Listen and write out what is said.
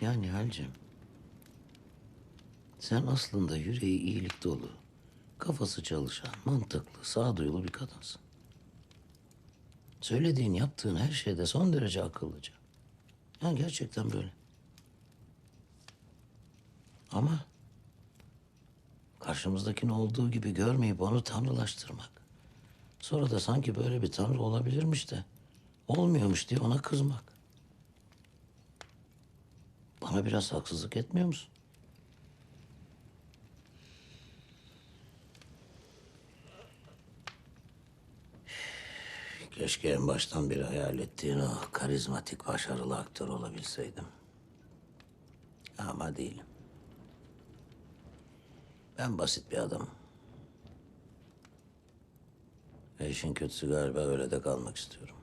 Ya Nihal'cim. Sen aslında yüreği iyilik dolu, kafası çalışan, mantıklı, sağduyulu bir kadınsın. Söylediğin, yaptığın her şeyde son derece akıllıca. Yani gerçekten böyle. Ama karşımızdakini olduğu gibi görmeyip onu tanrılaştırmak. Sonra da sanki böyle bir tanrı olabilirmiş de olmuyormuş diye ona kızmak. Bana biraz haksızlık etmiyor musun? Keşke en baştan beri hayal ettiğin o karizmatik, başarılı aktör olabilseydim. Ama değilim. Ben basit bir adamım. Ve işin kötüsü galiba öyle de kalmak istiyorum.